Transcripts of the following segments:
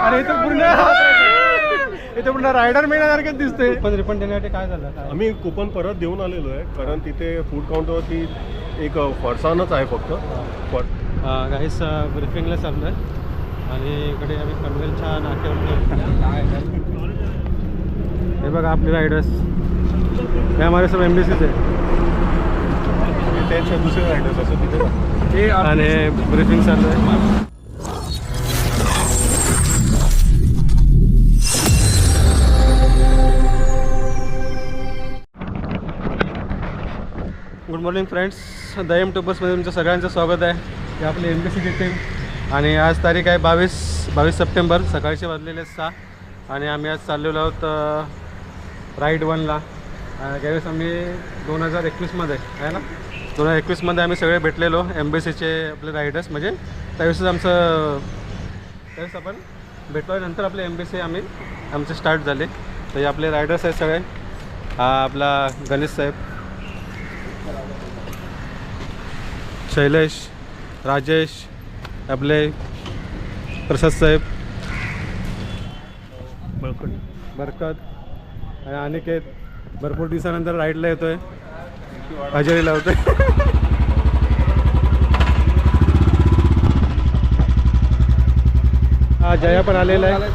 अरे इथं पूर्ण इथं पूर्ण रायडर मिळण्यासारखं दिसतंय. पण रिफंड देण्यासाठी काय झालं काय? आम्ही कुपन परत देऊन आलेलो आहे कारण तिथे फूड काउंटरवरती एक फरसाणच आहे फक्त. पण गाईस ब्रिफिंगला चाललो आहे आणि इकडे आम्ही पनवेलच्या नाक्यावर हे बघा आपले रायडर्स हे हमारे सब एम डी सीचे त्यांच्या दुसरे रायडर्स असं तिथे आणि ब्रिफिंग चालू आहे. Good morning friends the M टुबर्समध्ये तुमचं सगळ्यांचं स्वागत आहे. हे आपली एम बी सी टीम आणि आज तारीख आहे बावीस बावीस सप्टेंबर. सकाळचे वाजलेले सहा. आणि आम्ही आज चाललेलो आहोत राईड वनला. ज्यावेळेस आम्ही दोन हजार एकवीसमध्ये आहे ना? दोन हजार एकवीसमध्ये आम्ही सगळे भेटलेलो एम बी सीचे आपले रायडर्स म्हणजे त्यावेळेसच आमचं त्यावेळेस आपण भेटलो नंतर आपले एम बी सी आम्ही आमचे स्टार्ट झाले. तर हे आपले रायडर्स आहेत सगळे. हा आपला गणेश साहेब शैलेश राजेश आपले प्रसाद साहेब बरकत आणि अनिकेत भरपूर दिवसानंतर राईडला येतोय. हजेरी लावतोय. हा जया पण आलेला आहे.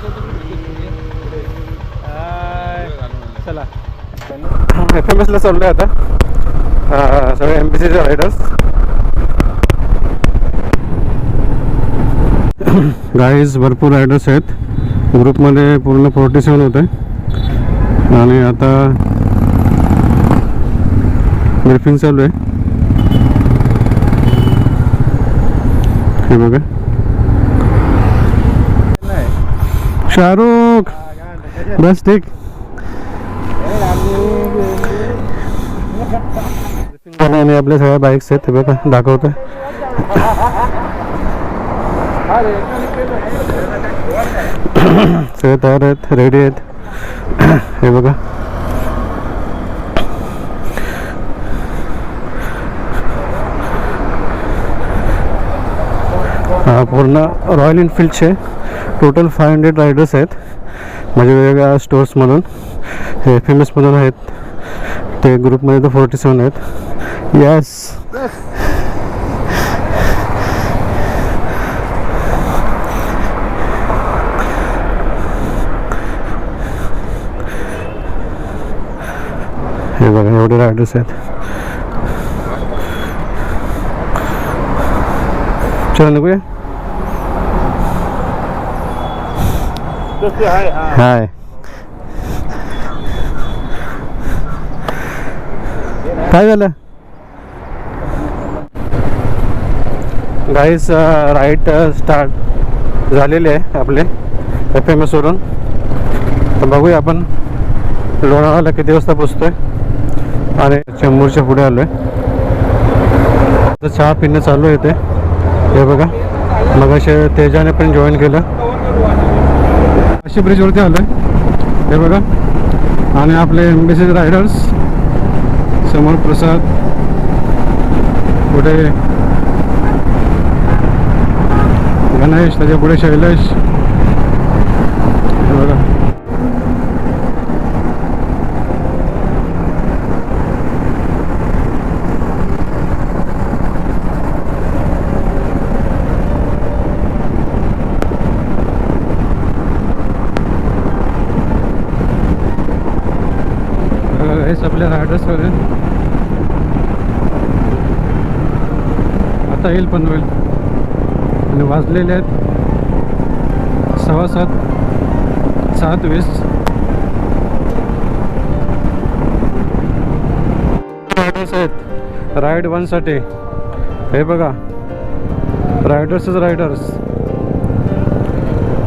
चला. एफ एम एसला चाललोय आता. सगळे एम पी सीचे रायडर्स गाईज भरपूर रायडर्स आहेत. ग्रुपमध्ये पूर्ण फोर्टी सेवन होते आणि आता ब्रिफिंग चालू आहे. हे बघा. शाहरुख! बस ठीक. आणि आपल्या सगळ्या बाईक्स आहेत ते बघा दाखवतोय. सगळे तयार आहेत रेडी आहेत. हे बघा. पूर्ण रॉयल एनफिल्डचे टोटल फाय हंड्रेड रायडर्स आहेत. म्हणजे वेगवेगळ्या स्टोर्समधून हे फेमसमधून आहेत. ते ग्रुपमध्ये तर फोर्टी सेवन आहेत. यस हे बघा, एवढे रायडर्स आहेत. चला निघूया. हाय. काय झालं? गाईस राईट स्टार्ट झालेले आहे आपले एफ एम एसवरून तर बघूया आपण. लोणावळ्याला किती वाजता पोचतोय. आणि चेंबूरच्या पुढे आलो आहे चहा पिणं चालू आहे ते हे बघा. मग असे तेजाने पण जॉईन केलं. अशी ब्रिजवरती आलो आहे हे बघा. आणि आपले एम्बेसी रायडर्स समोर प्रसाद पुढे गणेश त्याच्या पुढे शैलेश हे बघा बघा, हे आपले रायडर्स वगैरे वाजता येईल पनवेल आणि वाजलेले आहेत सव्वा सात सात वीस. रायडर्स आहेत. राईड वनसाठी हे बघा. रायडर्सच रायडर्स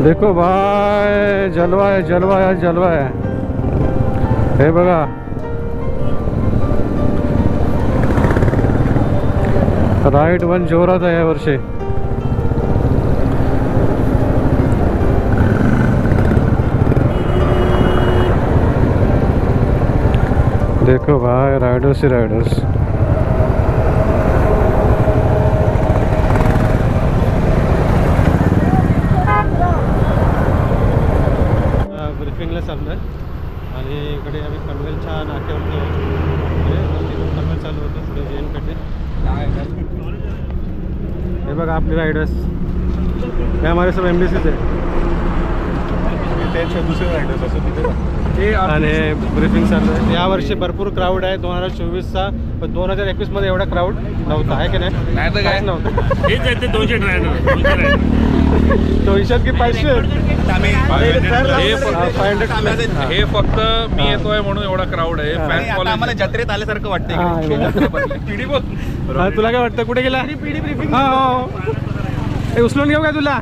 देखो बाय जलवा आहे जलवा आहे जलवा आहे हे बघा. राईट वन जोरात आहे यावर्षी देखो भाई राइडर्स ही राइडर्स. हे बघा आपले रायडर्स हे हमारे सब एम बी सीचे त्यांच्या दुसरे रायडर्स असं तिथे आणि ब्रिफिंग चालू आहे. यावर्षी भरपूर क्राऊड आहे. दोन हजार चोवीसचा पण दोन हजार एकवीसमध्ये एवढा क्राऊड नव्हता. आहे की नाही? नाही तर काय? काहीच नव्हतं. हेच आहे ते दोनशे ड्रायव्हर तो हिशोब की पाचशे. हे फक्त- फाय हंड्रेड हे फक्त मी येतोय म्हणून एवढा क्राऊड आहे. फॅन आम्हाला जत्रेत आल्यासारखं वाटतंय. पिढी बोल हा, तुला काय वाटतं? कुठे गेला? हा, हो, हो. उचलून घेऊ काय तुला?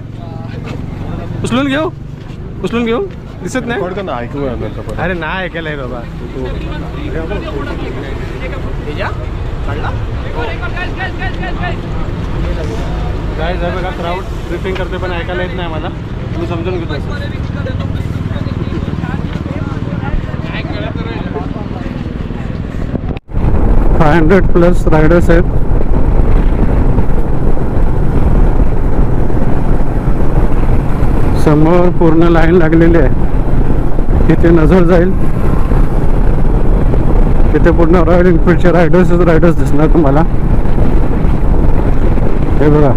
उचलून घेऊ? उचलून घेऊ? दिसत नाही? ना अरे नाही ऐकायला आहे बाबा. काय झालं बघा क्राऊड ब्रिफिंग करते पण ऐकायला येत नाही मला तुम्ही समजून घेतो फाय हंड्रेड प्लस रायडर्स आहेत. समोर पूर्ण लाईन लागलेली आहे. इथे नजर जाईल. तिथे पूर्ण रॉयल एनफिल्डचे रायडर्सच रायडर्स दिसणार तुम्हाला. हे बघा.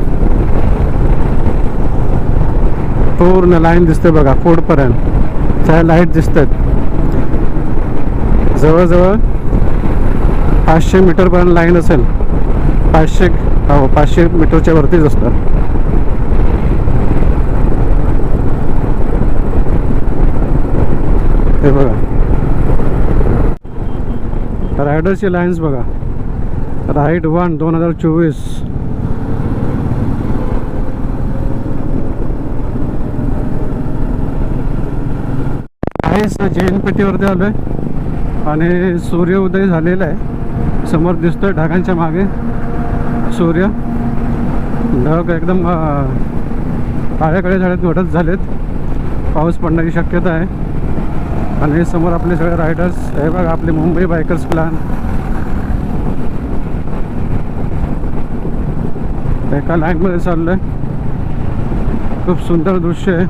पूर्ण लाईन दिसते बघा पुढपर्यंत त्या लाइट दिसतात. जवळजवळ पाचशे मीटरपर्यंत लाईन असेल. पाचशे हो पाचशे मीटरच्या वरतीच असतात. हे बघा. रायडरची लाईन्स बघा. राईड वन दोन हजार चोवीस. आहेच जैन आलो आहे आणि सूर्य उदय झालेला आहे. समोर दिसतोय ढगांच्या मागे सूर्य. ढग एकदम काळ्याकडे झालेत मोठच झालेत. पाऊस पडण्याची शक्यता आहे. आणि समोर आपले सगळे रायडर्स हे बघा आपले मुंबई बायकर्स प्लॅन एका लाईनमध्ये आहे खूप सुंदर दृश्य आहे.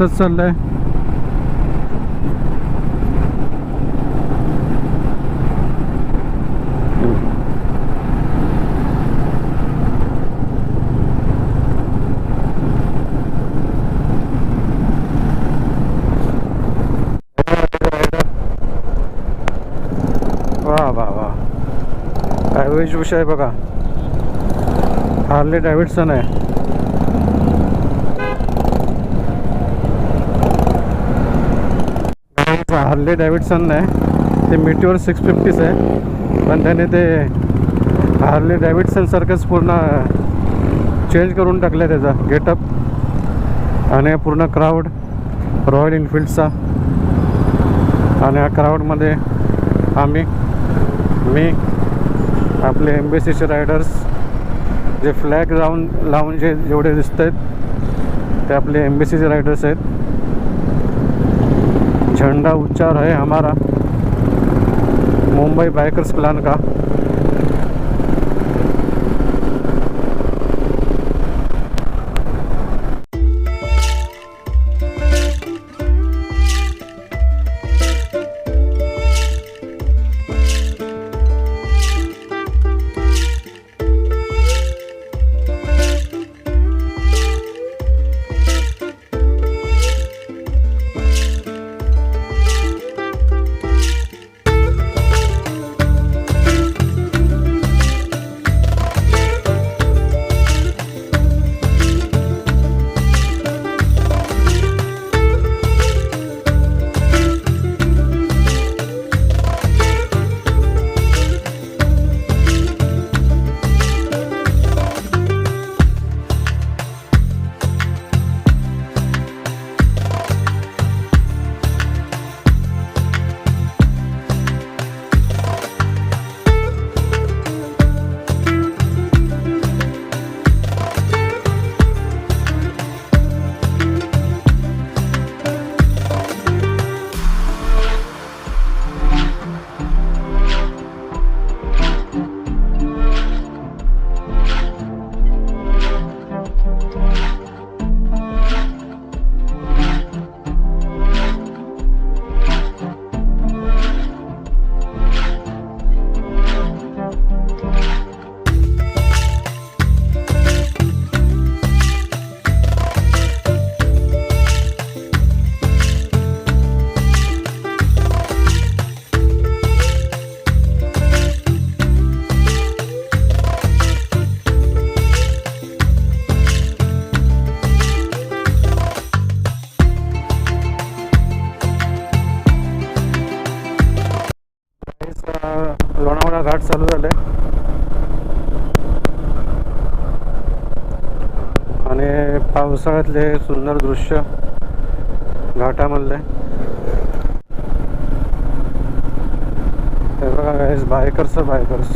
असंच प्रसाद वा वा वा. काय वेशभूषा आहे बघा. हार्ले डॅव्हिडसन आहे. हार्ले डॅव्हिडसन नाही ते मिटिओर सिक्स फिफ्टीच आहे पण त्याने ते हार्ले डॅव्हिडसनसारखंच पूर्ण चेंज करून टाकलं आहे त्याचा गेटअप आणि पूर्ण क्राऊड रॉयल इनफिल्डचा आणि या क्राऊडमध्ये आम्ही मी आपले एम बी सीचे रायडर्स जे फ्लॅग लावून लावून जे जेवढे दिसत आहेत ते आपले एम बी सीचे रायडर्स आहेत. झंडा उच्चार है हमारा। मुंबई बाइकर्स प्लान का। पावसाळ्यातले सुंदर दृश्य घाटामधले. हे बघा गाईस बायकर्स बायकर्स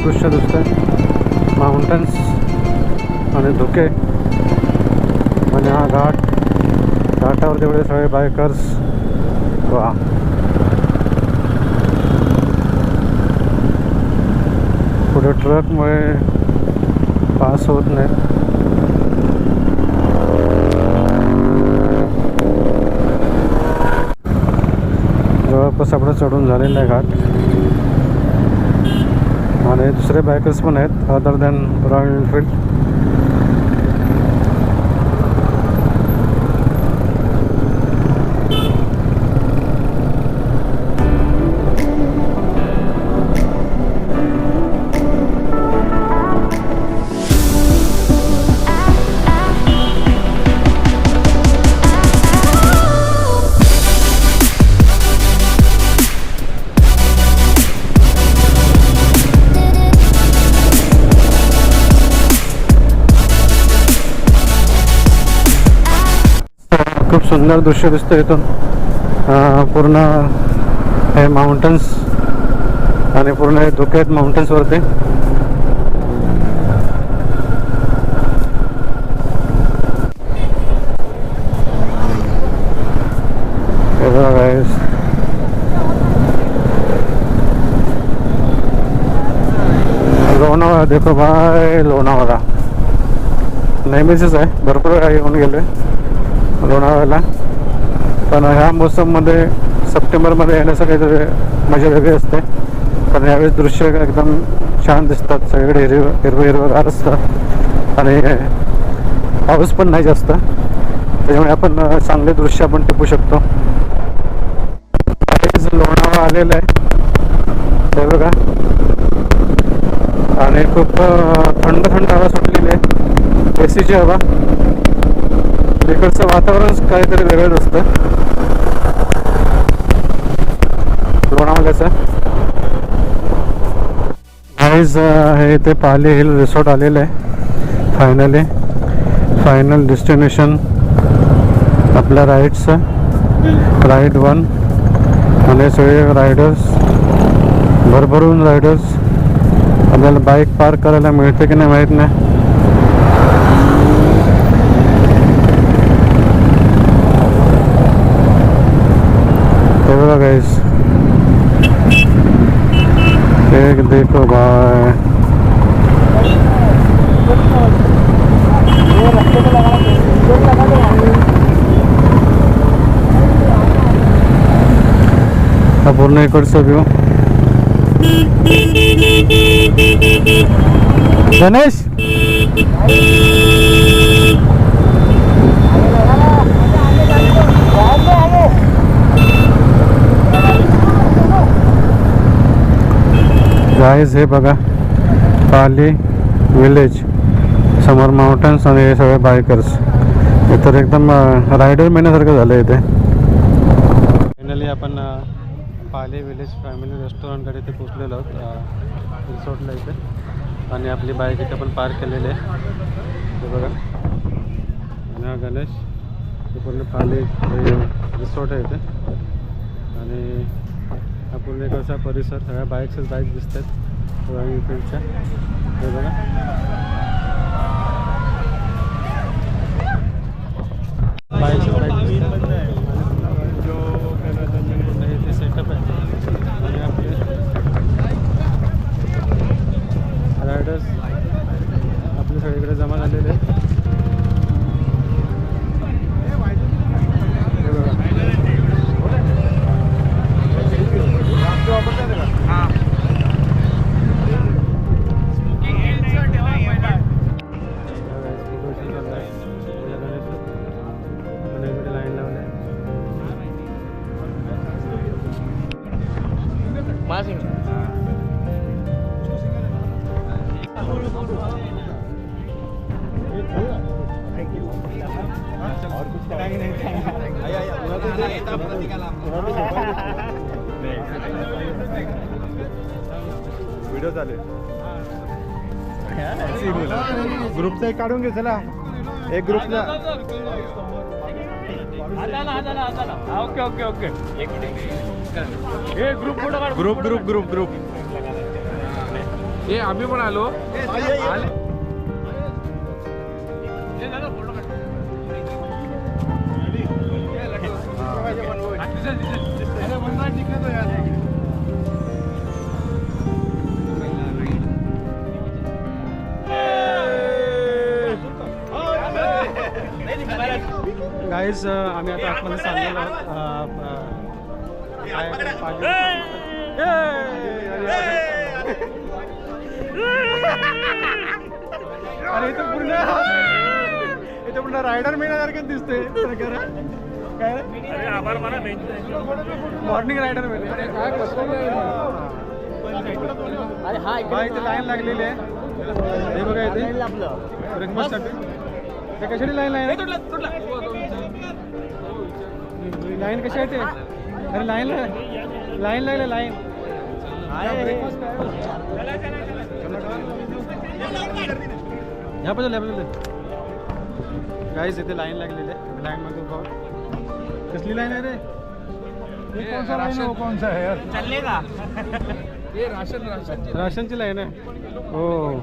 सुंदर दृश्य दिसतंय. माउंटन्स आणि धुके. आणि हा घाट घाटावर तेवढे सगळे बायकर्स वा. पुढे ट्रकमुळे पास होत नाही. जवळपास आपलं चढून झालेलं आहे घाट. आणि दुसरे बायकर्स पण आहेत अदर दॅन रॉयल एनफिल्ड सुंदर दृश्य दिसतं इथून. पूर्ण हे माउंटन्स आणि पूर्ण हे धुके आहेत माउंटन्सवरती लोणावळा देखो बाय लोणावळा. नेहमीच आहे भरपूर काही येऊन गेले लोणावळ्याला. पण ह्या मोसममध्ये सप्टेंबरमध्ये येण्याचं काहीतरी मजा वेगळी असते. पण यावेळेस दृश्य एकदम छान दिसतात. सगळीकडे हिरवं हिरवं हिरवं असतं. आणि पाऊस पण नाही जास्त. त्याच्यामुळे आपण चांगले दृश्य आपण टिपू शकतो. लोणावळा आलेलं आहे. ते बघा. आणि खूप थंड थंड हवा सुटलेली आहे. एसीची हवा. इकडचं वातावरण काहीतरी वेगळंच असतं. लोणावळ्याचं. गाईज हे ते पाली हिल रिसॉर्ट आलेलं आहे. फायनली फायनल डेस्टिनेशन आपल्या राईडचं राईड वन आणि सगळे रायडर्स भरभरून रायडर्स आपल्याला बाईक पार्क करायला मिळते की नाही माहीत नाही हे बघा गाईस एक देखो भाई। हा पूर्ण इकडचा व्ह्यू गणेश? गाईज हे बघा. पाली विलेज समोर माउंटन्स आणि हे सगळे बायकर्स हे तर एकदम रायडर महिन्यासारखं झालं इथे. फायनली आपण पाली विलेज फॅमिली रेस्टॉरंटकडे इथे पोचलेलो आहोत. रिसॉर्टला इथे. आणि आपली बाईक इथे पण पार्क केलेली आहे. हे बघा. आणि हा गणेश. हे पूर्ण पाली रिसॉर्ट आहे इथे. आणि हा पूर्ण एक असा परिसर. सगळ्या बाईक्सच बाईक दिसत आहेत हे बघा. एक काढून घे चला. एक ग्रुपला ओके ओके ओके. हे ग्रुप फोटो काढ ग्रुप ग्रुप ग्रुप ग्रुप हे आम्ही पण आलो. गाईज आम्ही आता आतमध्ये चाललेलो आहोत. पाहिजे- अरे इथं पूर्ण इथं पूर्ण रायडर मिळण्यासारखं दिसतोय. काय मॉर्निंग रायडर मिळते काय बा इथे लाईन लागलेली आहे. हे बघा इथे. ब्रेकफास्टसाठी ते कशाची लाईन लाईन लाईन कशासाठी आहे? अरे लाईन लाईन लागले लाईन. या बाजूला या बाजूला गाईज इथे लाईन लागलेली आहे. लाईन मध्ये उभा. कसली लाईन आहे रे? हे कौन सा लाईन आहे? कौन सा है यार. Ration ration. राशनची लाईन आहे. हो.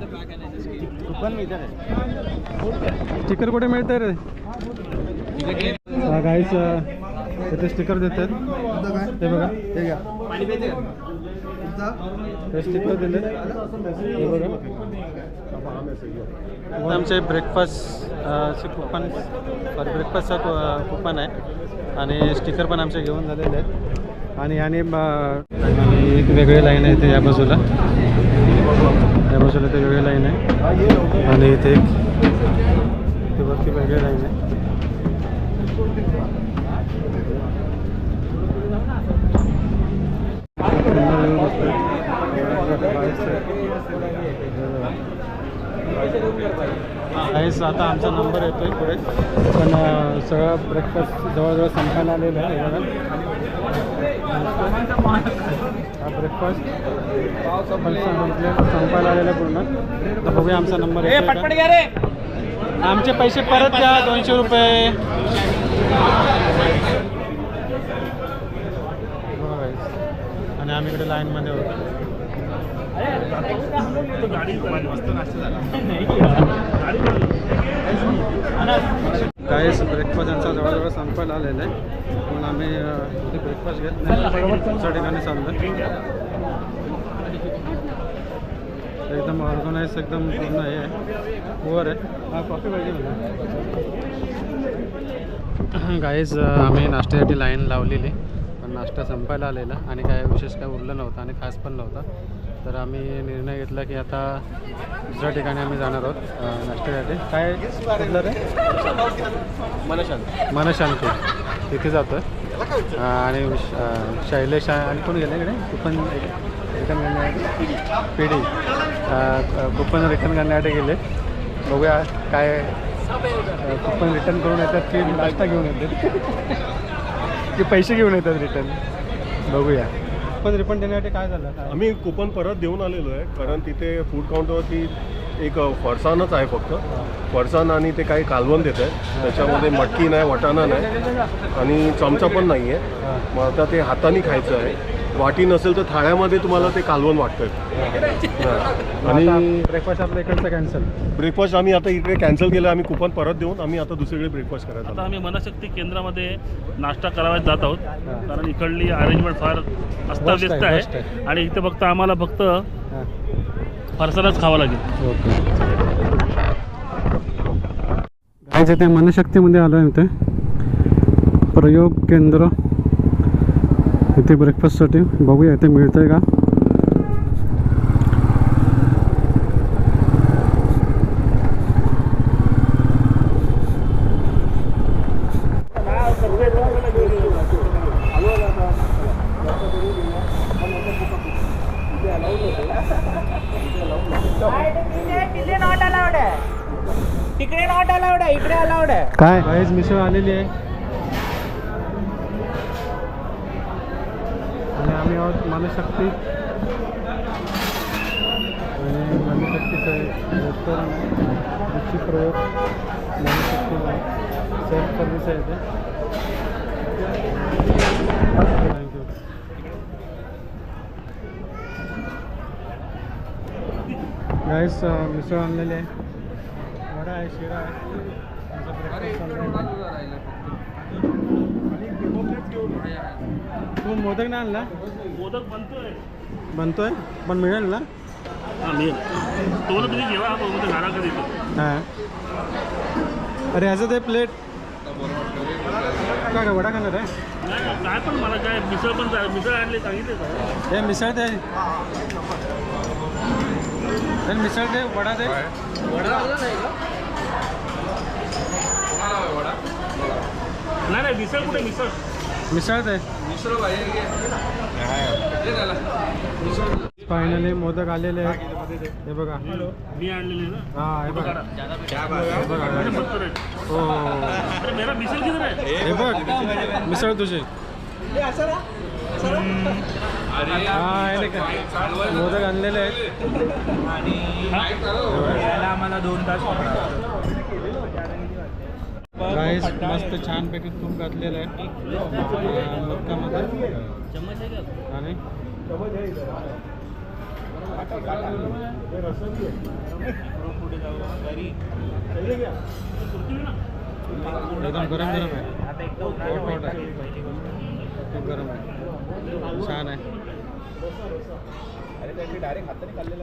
स्टिकर कुठे मिळतं रे? हा इथे स्टिकर देतात. ते बघा. ते घ्या. ते स्टिकर दिले हे बघा. आता आमचे ब्रेकफास्ट कुपन सॉरी ब्रेकफास्टचा कुपन आहे. आणि स्टिकर पण आमचे घेऊन झालेले आहेत. आणि आणि एक वेगळी लाईन आहे इथे या बाजूला. या बाजूला ते वेगळी लाईन आहे. आणि इथे एक वरती वेगळी लाईन आहे. काहीच आता आमचा नंबर येतोय पुढे. पण सगळं ब्रेकफास्ट जवळजवळ संपायला आलेलं आहे बघा. हा ब्रेकफास्ट संपायला आलेला आहे पूर्ण. तर बघूया आमचा नंबर येतोय का. आमचे पैसे परत द्या दोनशे रुपये. आणि आम्ही इकडे लाईनमध्ये होतो. काय ब्रेकफास्ट यांचा जवळजवळ संपायला आलेला आहे. म्हणून आम्ही ते ब्रेकफास्ट घेत नाही. ठिकाणी चाललं. एकदम ऑर्गनाईज एकदम पूर्ण हे आहे. वर आहे. हा कॉफी पाहिजे मला. गाईज आम्ही नाश्त्यासाठी लाईन लावलेली पण नाश्ता संपायला आलेला. आणि काय विशेष काय उरलं नव्हतं आणि खास पण नव्हता. तर आम्ही निर्णय घेतला की आता दुसऱ्या ठिकाणी आम्ही जाणार आहोत अं, नाश्त्यासाठी काय कुठलं रे? मनशांती तिथे जातो आणि शैलेश आणि कोण गेले इकडे? कुपन रिटर्न करण्यासाठी? पिढी कुपन रिटर्न करण्यासाठी गेले. बघूया काय कुपन रिटर्न करून येतात की नाश्ता घेऊन येतात. की पैसे घेऊन येतात रिटर्न. बघूया. कुपन रिफंड देण्यासाठी काय झालं? काय? आम्ही कुपन परत देऊन आलेलो आहे कारण तिथे फूड काउंटरवरती एक फरसाणच आहे फक्त. फरसाण आणि ते काही कालवण देत आहे त्याच्यामध्ये मटकी नाही वाटाणा नाही आणि चमचा पण नाही आहे. मग आता ते हाताने खायचं आहे. वाटी नसेल तर थाळ्यामध्ये तुम्हाला ते कालवण वाटतंय. आणि आणि ब्रेकफास्ट आपल्या इकडचं कॅन्सल ब्रेकफास्ट आम्ही आता इकडे कॅन्सल केलं आम्ही कुपन परत देऊन आम्ही आता दुसरीकडे ब्रेकफास्ट करायला आता. आम्ही मनशक्ती केंद्रामध्ये नाश्ता करायला जात आहोत. हा. कारण इकडली अरेंजमेंट फार अस्ताव्यस्त आहे. आणि इथं फक्त आम्हाला फक्त हां. फरसाणच खावं लागेल. ओके. काय इथे मनशक्तीमध्ये आलो आहे इथे. प्रयोग केंद्र. इथे ब्रेकफास्टसाठी बघूया इथे का अलाउड आहे तिकडे नॉट अलाउड आहे इकडे अलाउड आहे काय मिसळ आलेली आहे सर्व्हिस आहे ते थँक्यू गाईस मिसळ आणलेली आहे. वडा आहे शिरा आहे. तू मोदक नाही आणला? मोदक बनतोय बनतोय पण मिळेल ना? मिळेल. तो तुम्ही हा कधी हां. अरे ह्याचं ते प्लेट काय वडा खाणार आहे? नाही काय पण मला काय मिसळ पण मिसळ आणली सांगितले का हे मिसळ दे. हे मिसळ दे वडा दे. नाही नाही मिसळ कुठे मिसळ? मिसळ दे. फायनली मोदक आलेले आहेत. हे बघा. मी आणलेली ना? हा हे बघा. हे बघा हो अरे मेरा मिसळ किधर आहे हे बघ. मिसळ तुझी. हा हे नाही का मोदक आणलेले आहेत. आम्हाला दोन तास गाईस मस्त छानपैकी तूप घातलेलं आहे. मोदकामध्ये आणि? एकदम गरम गरम आहे हॉट हॉट आहे खूप गरम आहे छान आहे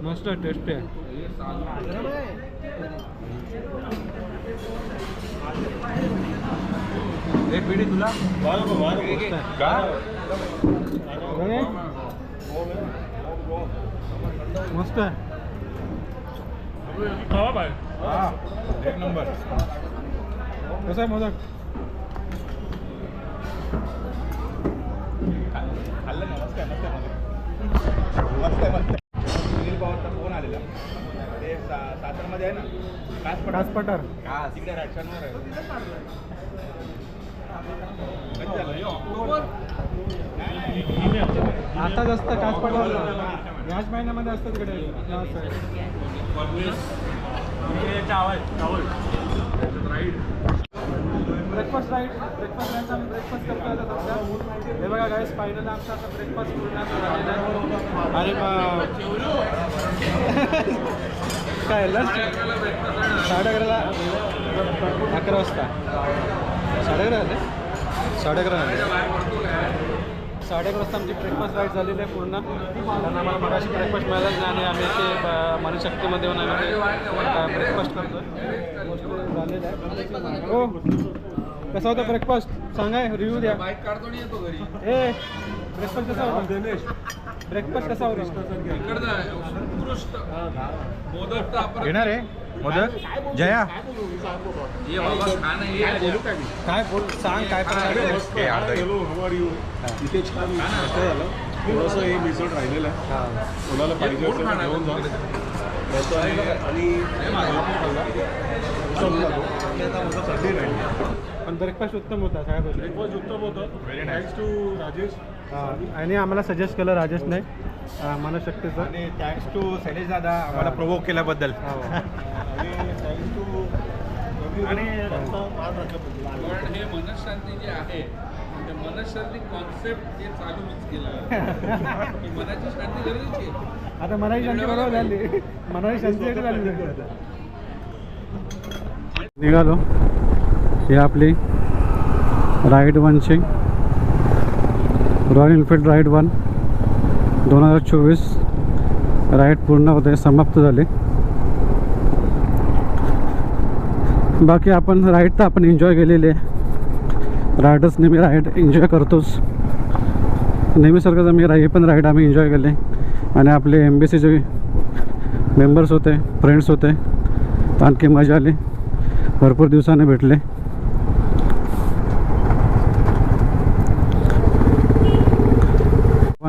मस्त टेस्टी आहे एक पिढी तुला. बघे. मस्त आहे. खावा बाय एक नंबर. कसं आहे मोदक? खाल्लं ना मस्त आहे मस्त आहे मस्त आहे मस्त सुनील पवारचा फोन आलेला. ते सा सातारमध्ये आहे ना? कासपठार. कासपठार. हा तिकडे राजस्थानवर आहे? आता जास्त कासपठार याच महिन्यामध्ये असतं तिकडे. Breakfast right. ब्रेकफास्ट राईट आम्ही ब्रेकफास्ट करतो आता सध्या. हे बघा गाईस फायनल आमचा आता ब्रेकफास्ट पूर्ण मग काय लंच साडे अकराला अकरा वाजता. साडे अकरा झाले? साडे अकरा झाले. साडे अकरा वाजता आमची ब्रेकफास्ट राईट झालेली आहे पूर्ण. कारण आम्हाला मगाशी ब्रेकफास्ट मिळालंच नाही आणि आम्ही ते मनशक्तीमध्ये येऊन आम्ही ब्रेकफास्ट करतो झालेलं आहे हो. कसा होता ब्रेकफास्ट सांगा रिव्ह्यू द्या. बाईक काढतो आणि येतो घरी ए ब्रेकफास्ट कसा होता? दिनेश ब्रेकफास्ट कसा होता? उत्कृष्ट. मोदक घेणार आहे? मोदक? जया? ये बाबा खा ना ये काय बोल सांग काय हॅलो हवा यू इथे छान मस्त झालं. थोडंसं हे मिसळ राहिलेलं आहे. कोणाला पाहिजे असेल तर घेऊन जा. मस्त आहे आणि पण ब्रेकफास्ट उत्तम होता सगळ्या गोष्टी. ब्रेकफास्ट उत्तम होतं. Thanks to Rajesh. आणि आम्हाला सजेस्ट केलं राजेशने मनशक्तीचं. आणि थँक्स टू शैलेश दादा आम्हाला प्रोवोक केल्याबद्दल. हो. आणि हे मनशांती जे आहे ते मनशांती कॉन्सेप्ट जे चालूच केलं. की मनाची शांती गरजेची आहे. आता मनाची शांती बरोबर झाली. मनाची शांती झाली निघालो. ही आपली राईड वनची रॉयल एनफिल्ड राईड वन दोन हजार चोवीस. राईड पूर्ण होते समाप्त झाली. बाकी आपण राईड तर आपण एन्जॉय केलेली आहे. रायडर्स नेहमी राईड एन्जॉय करतोच. नेहमीसारखंच आम्ही राही पण राईड आम्ही एन्जॉय केले. आणि आपले एम बी सीचे मेंबर्स होते फ्रेंड्स होते आणखी मजा आली. भरपूर दिवसाने भेटले.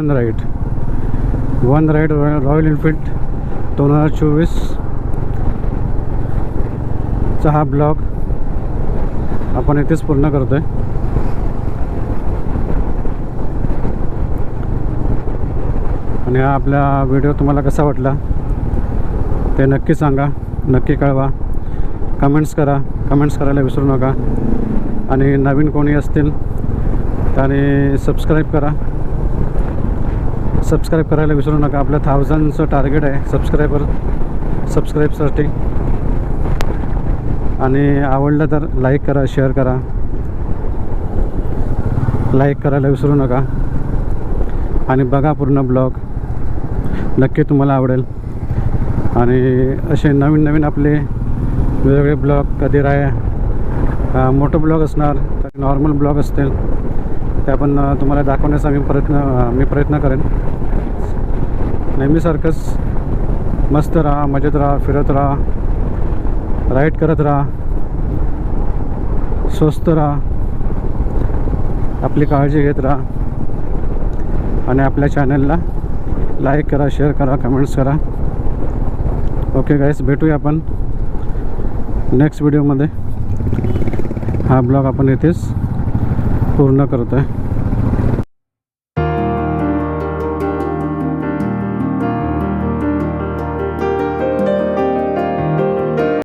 One ride one ride royal Enfield दोन हजार चोवीसचा हा ब्लॉग आपण इथेच पूर्ण करतोय. आणि हा आपला व्हिडिओ तुम्हाला कसा वाटला ते नक्की सांगा नक्की कळवा. कमेंट्स करा कमेंट्स करायला विसरू नका. आणि नवीन कोणी असतील त्याने सबस्क्राईब करा. सबस्क्राईब करायला विसरू नका. आपलं थाउजंडचं टार्गेट आहे सबस्क्रायबर सबस्क्राईबसाठी आणि आवडलं तर लाईक करा शेअर करा. लाईक करायला विसरू नका. आणि बघा पूर्ण ब्लॉग नक्की तुम्हाला आवडेल. आणि असे नवीन नवीन आपले वेगवेगळे ब्लॉग कधी राय मोठं ब्लॉग असणार तर नॉर्मल ब्लॉग असतील ते आपण तुम्हाला दाखवण्याचा मी प्रयत्न मी प्रयत्न करेन. नेहमीसारखंच मस्त राहा मजेत राहा फिरत राहा राईड करत राहा स्वस्त राहा आपली काळजी घेत राहा आणि आपल्या चॅनलला लाईक करा शेअर करा कमेंट्स करा. ओके गाईस भेटूया आपण नेक्स्ट व्हिडिओमध्ये हा ब्लॉग आपण इथेच पूर्ण करतो आहे